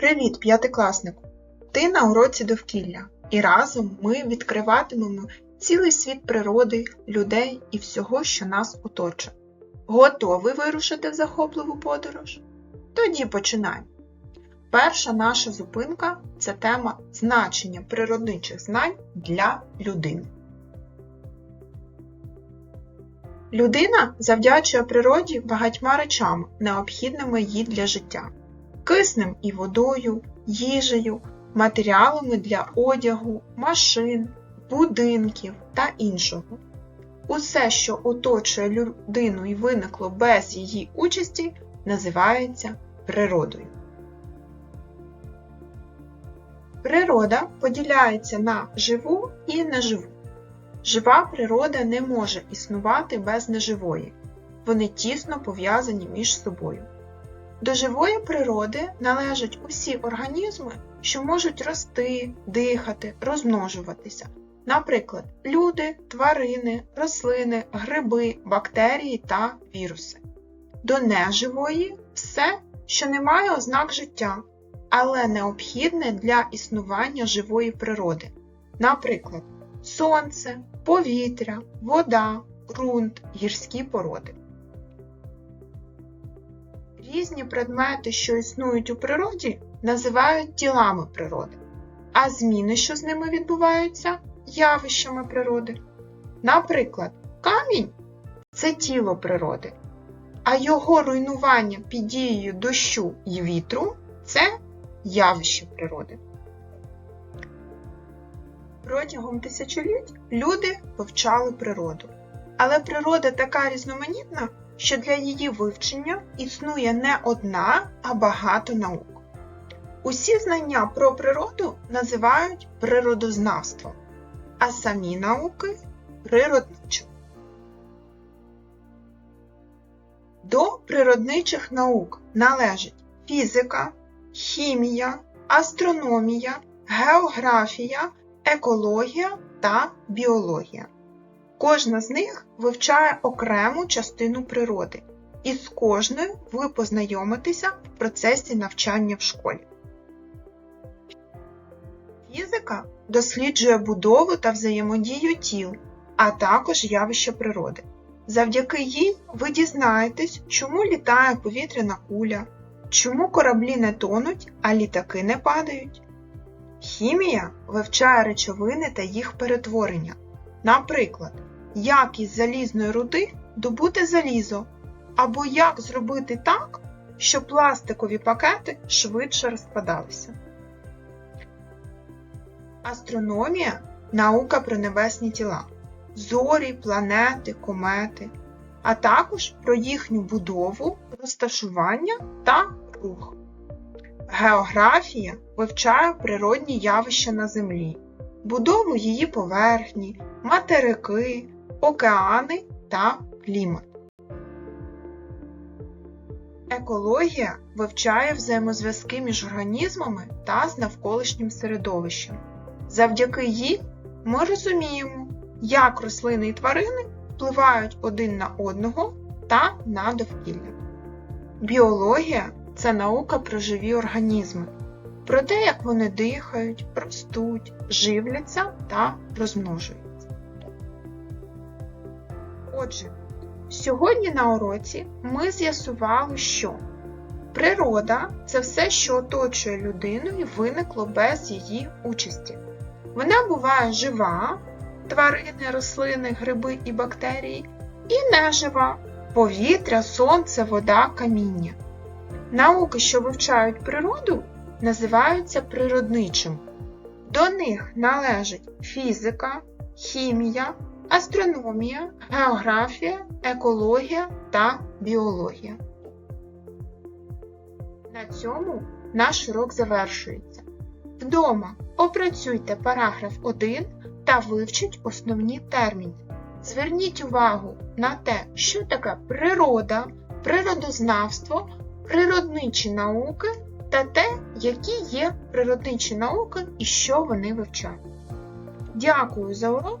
Привіт, п'ятикласнику! Ти на уроці довкілля, і разом ми відкриватимемо цілий світ природи, людей і всього, що нас оточує. Готовий вирушити в захопливу подорож? Тоді починаємо. Перша наша зупинка це тема значення природничих знань для людини. Людина завдячує природі багатьма речами, необхідними їй для життя киснем і водою, їжею, матеріалами для одягу, машин, будинків та іншого. Усе, що оточує людину і виникло без її участі, називається природою. Природа поділяється на живу і неживу. Жива природа не може існувати без неживої. Вони тісно пов'язані між собою. До живої природи належать усі організми, що можуть рости, дихати, розмножуватися, наприклад, люди, тварини, рослини, гриби, бактерії та віруси. До неживої все, що не має ознак життя, але необхідне для існування живої природи, наприклад, сонце, повітря, вода, ґрунт, гірські породи. Різні предмети, що існують у природі, називають тілами природи, а зміни, що з ними відбуваються, явищами природи. Наприклад, камінь це тіло природи, а його руйнування під дією дощу і вітру це явище природи. Протягом тисячоліть люди вивчали природу. Але природа така різноманітна, що для її вивчення існує не одна, а багато наук. Усі знання про природу називають природознавством, а самі науки природничим. До природничих наук належать фізика, хімія, астрономія, географія, екологія та біологія. Кожна з них вивчає окрему частину природи, і з кожною ви познайомитеся в процесі навчання в школі. Фізика досліджує будову та взаємодію тіл, а також явища природи. Завдяки їй ви дізнаєтесь, чому літає повітряна куля, чому кораблі не тонуть, а літаки не падають. Хімія вивчає речовини та їх перетворення. Наприклад, як із залізної руди добути залізо, або як зробити так, щоб пластикові пакети швидше розпадалися. Астрономія наука про небесні тіла, зорі, планети, комети, а також про їхню будову, розташування та рух. Географія вивчає природні явища на Землі, будову її поверхні, материки, океани та клімат. Екологія вивчає взаємозв'язки між організмами та з навколишнім середовищем. Завдяки їй ми розуміємо, як рослини і тварини впливають один на одного та на довкілля. Біологія це наука про живі організми, про те, як вони дихають, ростуть, живляться та розмножуються. Отже, сьогодні на уроці ми з'ясували, що природа це все, що оточує людину і виникло без її участі. Вона буває жива, тварини, рослини, гриби і бактерії, і нежива повітря, сонце, вода, каміння. Науки, що вивчають природу, називаються природничим. До них належать фізика, хімія, астрономія, географія, екологія та біологія. На цьому наш урок завершується. Вдома опрацюйте параграф 1 та вивчіть основні терміни. Зверніть увагу на те, що таке природа, природознавство, природничі науки та те, які є природничі науки і що вони вивчають. Дякую за урок